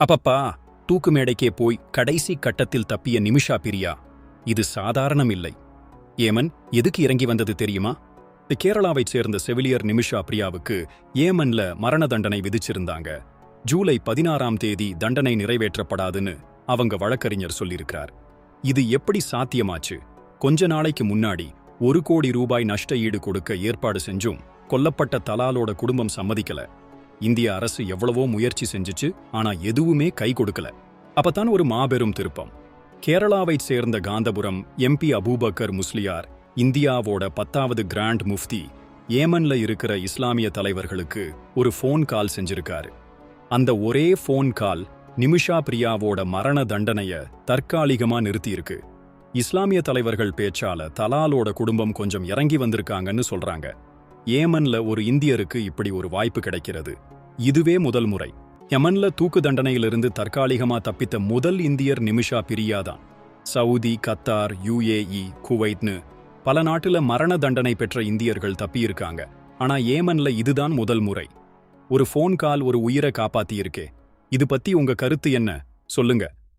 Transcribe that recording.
அப்பப்பா தூக்கு மேடைக்கே போய் கடைசி கட்டத்தில் தப்பிய நிமிஷா பிரியா இது சாதாரணம் இல்லை ஏமன் எதுக்கு இறங்கி வந்தது தெரியுமா? கேரளாவைச் சேர்ந்த செவிலியர் நிமிஷா பிரியாவுக்கு ஏமன்ல மரண தண்டனை விதிச்சிருந்தாங்க. ஜூலை பதினாறாம் தேதி தண்டனை நிறைவேற்றப்படாதுன்னு அவங்க வழக்கறிஞர் சொல்லியிருக்கிறார். இது எப்படி சாத்தியமாச்சு? கொஞ்ச நாளைக்கு முன்னாடி ஒரு கோடி ரூபாய் நஷ்ட ஈடு கொடுக்க ஏற்பாடு செஞ்சும் கொல்லப்பட்ட தலாலோட குடும்பம் சம்மதிக்கல. இந்திய அரசு எவ்வளவோ முயற்சி செஞ்சுச்சு ஆனா எதுவுமே கை கொடுக்கல. அப்பதான் ஒரு மாபெரும் திருப்பம். கேரளாவைச் சேர்ந்த காந்தபுரம் எம்பி அபூபக்கர் முஸ்லியார் இந்தியாவோட பத்தாவது கிராண்ட் முஃப்தி ஏமன்ல இருக்கிற இஸ்லாமிய தலைவர்களுக்கு ஒரு ஃபோன் கால் செஞ்சிருக்காரு. அந்த ஒரே ஃபோன் கால் நிமிஷா பிரியாவோட மரண தண்டனைய தற்காலிகமா நிறுத்தியிருக்கு. இஸ்லாமிய தலைவர்கள் பேச்சால தலாலோட குடும்பம் கொஞ்சம் இறங்கி வந்திருக்காங்கன்னு சொல்றாங்க. ஏமன்ல ஒரு இந்தியருக்கு இப்படி ஒரு வாய்ப்பு கிடைக்கிறது. இதுவே முதல் முறை. யமன்ல தூக்கு தண்டனையிலிருந்து தற்காலிகமா தப்பித்த முதல் இந்தியர் நிமிஷா பிரியா தான் சவுதி கத்தார் யுஏஇ குவைத்னு பல நாட்டுல மரண தண்டனை பெற்ற இந்தியர்கள் தப்பியிருக்காங்க. ஆனா ஏமன்ல இதுதான் முதல் முறை. ஒரு ஃபோன் கால் ஒரு உயிரை காப்பாத்தியிருக்கே. இது பத்தி உங்க கருத்து என்ன? சொல்லுங்க.